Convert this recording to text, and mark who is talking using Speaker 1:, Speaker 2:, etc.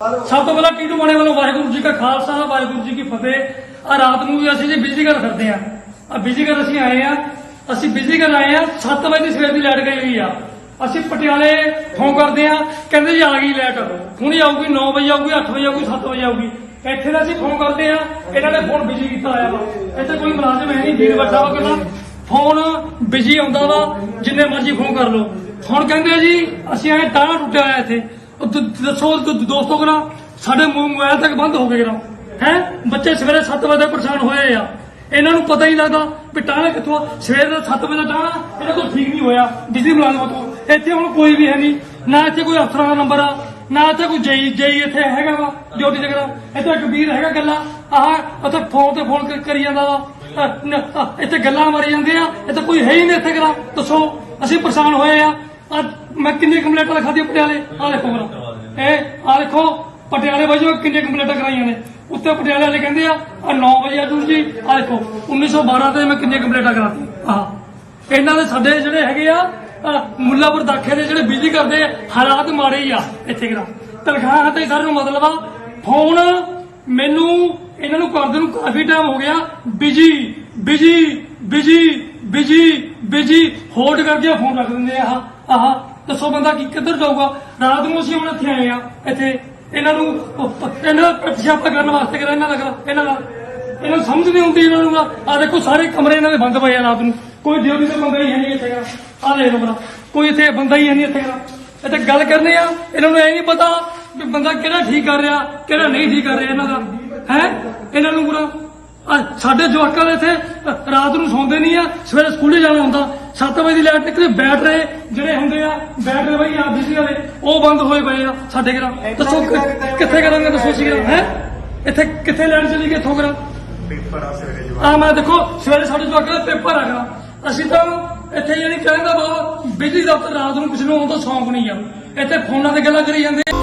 Speaker 1: ਸਭ ਤੋਂ ਪਹਿਲਾਂ ਟੀਟੂ ਮਾਣੇ ਵੱਲੋਂ ਵਾਹਿਗੁਰੂ ਜੀ ਕਾ ਖਾਲਸਾ, ਵਾਹਿਗੁਰੂ ਜੀ ਕੀ ਫਤਿਹ। ਆ ਰਾਤ ਨੂੰ ਵੀ ਅਸੀਂ ਜੀ ਬਿਜਲੀ ਫਿਰਦੇ ਆ ਆ ਬਿਜਲੀ ਅਸੀਂ ਆਏ ਆ ਅਸੀਂ ਬਿਜਲੀ ਆਏ ਆ 7 ਵਜੇ ਦੀ ਸਵੇਰ ਦੀ ਲਾਈਟ ਗਈ ਹੋਈ ਆ। ਅਸੀਂ ਪਟਿਆਲੇ ਫੋਨ ਕਰਦੇ ਆ ਕਹਿੰਦੇ ਜੀ ਆ ਗਈ ਲਾਈਟ। ਹੁਣੀ ਆਊਗੀ 9 ਵਜੇ ਆਊਗੀ 8 ਵਜੇ ਆਊਗੀ 7 ਵਜੇ ਆਊਗੀ। ਇੱਥੇ ਦਾ ਅਸੀਂ ਫੋਨ ਕਰਦੇ ਆ ਇਹਨਾਂ ਨੇ ਫੋਨ ਬਿਜ਼ੀ ਕੀਤਾ ਹੋਇਆ ਵਾ। ਇੱਥੇ ਕੋਈ ਮੁਲਾਜ਼ਮ ਹੈ ਨਹੀਂ, ਵੀਰ ਬੱਚਾ ਵਾ ਕਹਿੰਦਾ ਫੋਨ ਬਿਜ਼ੀ ਆਉਂਦਾ ਵਾ, ਜਿੰਨੇ ਮਰਜ਼ੀ ਫੋਨ ਕਰ ਲਓ। ਹੁਣ ਕਹਿੰਦੇ ਜੀ, ਅਸੀਂ ਐ ਟਾਣਾ ਟੁੱਟਿਆ ਹੋਇਆ ਇੱਥੇ। ਉਹ ਦ- ਦੱਸੋ ਦ- ਦੋਸਤੋ ਕਰਾ, ਸਾਡੇ ਮੋ- ਮੋਬਾਈਲ ਤੱਕ ਬੰਦ ਹੋ ਗਏ ਕਰਾ। ਹੈ? ਬੱਚੇ ਸਵੇਰੇ 7 ਵਜੇ ਪਰੇਸ਼ਾਨ ਹੋਏ ਆ। ਇਹਨਾਂ ਨੂੰ ਪਤਾ ਹੀ ਲੱਗਦਾ ਵੀ ਟਾਣਾ ਕਿੱਥੋਂ ਆ। ਸਵੇਰ ਦਾ 7 ਵਜੇ ਦਾ ਟਾਣਾ ਇਹਨਾਂ ਕੋਲ ਠੀਕ ਨਹੀਂ ਹੋਇਆ, ਬਿਜਲੀ ਮੁਲਾਜ਼ਮਾਂ ਤੋਂ। ਇੱਥੇ ਹੁਣ ਕੋਈ ਵੀ ਹੈ ਨਹੀਂ। ਨਾ ਇੱਥੇ ਕੋਈ ਅਫਸਰਾਂ ਦਾ ਨੰਬਰ ਆ, ਨਾ ਇੱਥੇ ਕੋਈ ਜਈ ਜਈ ਇੱਥੇ ਹੈਗਾ ਵਾ, ਡਿਊਟੀ ਤੇ ਕਰਾ। ਇੱਥੇ ਇੱਕ ਵੀਰ ਹੈਗਾ ਗੱਲਾਂ, ਆਹ ਉੱਥੇ ਫੋਨ ਤੇ ਫੋਨ ਕ- ਕਰੀ ਜਾਂਦਾ ਵਾ। ਅਹ, ਨ- ਅਹ, ਇੱਥੇ ਗੱਲਾਂ ਮਾਰੀ ਜਾਂਦੇ ਆ, ਇੱਥੇ ਕੋਈ ਹੈ ਹੀ ਨਹੀਂ ਇੱਥੇ ਕਰਾ। ਦੱਸੋ, ਅਸੀਂ ਪਰੇਸ਼ਾਨ ਹੋਏ ਆ। ਅੱਜ ਮੈਂ ਕਿੰਨੀ ਕੰਪਲੇਂਟਾਂ ਲਿਖਾਦੀ ਪਟਿਆਲੇ? ਆ ਦੇਖੋ ਮੇਰਾ। ਇਹ ਆ ਦੇਖੋ ਪਟਿਆਲੇ ਵਜੋਂ ਕਿੰਨੀਆਂ ਕੰਪਲੇਂਟਾਂ ਕਰਾਈਆਂ ਨੇ। ਉੱਤੇ ਪਟਿਆਲੇ ਵਾਲੇ ਕਹਿੰਦੇ ਆ ਆ 9 ਵਜੇ ਅਜੂ ਜੀ ਆ ਦੇਖੋ 1912 ਤੇ ਮੈਂ ਕਿੰਨੀਆਂ ਕੰਪਲੇਂਟਾਂ ਕਰਾਤੀ ਆਹ ਇਹਨਾਂ ਦੇ ਸਾਡੇ ਜਿਹੜੇ ਹੈਗੇ ਆ ਆਹ ਮੁੱਲਾਪੁਰ ਦਾਖੇ ਦੇ ਜਿਹੜੇ ਬਿਜਲੀ ਕਰਦੇ ਹਾਲਾਤ ਮਾੜੇ ਹੀ ਆ ਇੱਥੇ ਕਰਾ ਤਨਖਾਹ ਤੇ ਸਰ ਨੂੰ ਮਤਲਬ ਆ ਫੋਨ ਮੈਨੂੰ ਇਹਨਾਂ ਨੂੰ ਕਰਦੇ ਨੂੰ ਕਾਫੀ ਟਾਈਮ ਹੋ ਗਿਆ busy busy busy busy. Busy hold ਕਰਕੇ ਫੋਨ ਰੱਖ ਦਿੰਦੇ ਆ, ਆਹ ਆਹ, ਦੱਸੋ ਬੰਦਾ ਕੀ, ਕਿੱਧਰ ਜਾਊਗਾ? ਰਾਤ ਨੂੰ ਅਸੀਂ ਹੁਣ ਇੱਥੇ ਆਏ ਆ, ਇੱਥੇ। ਇਹਨਾਂ ਨੂੰ ਇਹਨਾਂ ਦਾ ਪ੍ਰਤੀਸ਼ਾਪਾ ਕਰਨ ਵਾਸਤੇ ਕਰਾ ਇਹਨਾਂ ਦਾ ਇਹਨਾਂ ਦਾ। ਇਹਨਾਂ ਨੂੰ ਸਮਝ ਨਹੀਂ ਆਉਂਦੀ ਇਹਨਾਂ ਨੂੰ ਆ ਦੇਖੋ, ਸਾਰੇ ਕਮਰੇ ਇਹਨਾਂ ਦੇ ਬੰਦ ਪਏ ਆ ਰਾਤ ਨੂੰ। ਕੋਈ ਡਿਊਟੀ ਤੇ ਬੰਦਾ ਹੀ ਹੈ ਨਹੀਂ ਇੱਥੇ ਆ ਦੇਖ ਲਓ ਬਰਾ ਕੋਈ ਇੱਥੇ ਬੰਦਾ ਹੀ ਹੈ ਨਹੀਂ ਇੱਥੇ ਇੱਥੇ ਗੱਲ ਕਰਨੇ ਆ, ਇਹਨਾਂ ਨੂੰ ਇਹ ਨਹੀਂ ਪਤਾ ਵੀ ਬੰਦਾ ਕਿਹੜਾ ਠੀਕ ਕਰ ਰਿਹਾ, ਕਿਹੜਾ ਨਹੀਂ ਠੀਕ ਕਰ ਰਿਹਾ ਇਹਨਾਂ ਦਾ। ਹੈ? ਇਹਨਾਂ ਨੂੰ ਪੂਰਾ ਆਹ ਸਾਡੇ ਜਵਾਕਾਂ ਦੇ ਇੱਥੇ ਰਾਤ ਨੂੰ ਸੌਂਦੇ ਨਹੀਂ ਆ ਸਵੇਰੇ ਸਕੂਲੇ ਜਾਣਾ ਹੁੰਦਾ। 7 ਵਜੇ ਦੀ ਲਾਈਟ ਨਿਕਲੇ ਬੈਟਰੇ ਜਿਹੜੇ ਹੁੰਦੇ ਆ ਬੈਟਰੇ ਬਈ ਆ ਬਿਜਲੀ ਵਾਲੇ ਉਹ ਬੰਦ ਹੋਏ ਪਏ ਆ ਸਾਡੇ ਘਰਾਂ। ਦੱਸੋ ਕਿ- ਕਿੱਥੇ ਕਰਾਂਗੇ ਦੱਸੋ ਸੀ ਹੈ? ਇੱਥੇ ਕਿੱਥੇ ਲਾਈਟ ਚਲੀ ਗਈ ਇੱਥੋਂ ਕਰਾਂ?
Speaker 2: ਪੇਪਰ ਆ ਸਵੇਰੇ ਜਵਾਬ
Speaker 1: ਆ ਮੈਂ ਦੇਖੋ ਸਵੇਰੇ ਸਾਡੇ ਜਵਾਕਾਂ ਦਾ ਪੇਪਰ ਹੈਗਾ ਅਸੀਂ ਤਾਂ ਇੱਥੇ ਜਿਹੜੀ ਕਹਿੰਦਾ ਬਾ ਬਿਜਲੀ ਦਫ਼ਤਰ ਰਾਤ ਨੂੰ ਕਿਸੇ ਨੂੰ ਆਉਣ ਦਾ ਸ਼ੌਂਕ ਨਹੀਂ ਆ। ਇੱਥੇ ਫੋਨਾਂ ਤੇ ਗੱਲਾਂ ਕਰੀ ਜਾਂਦੇ ਆ।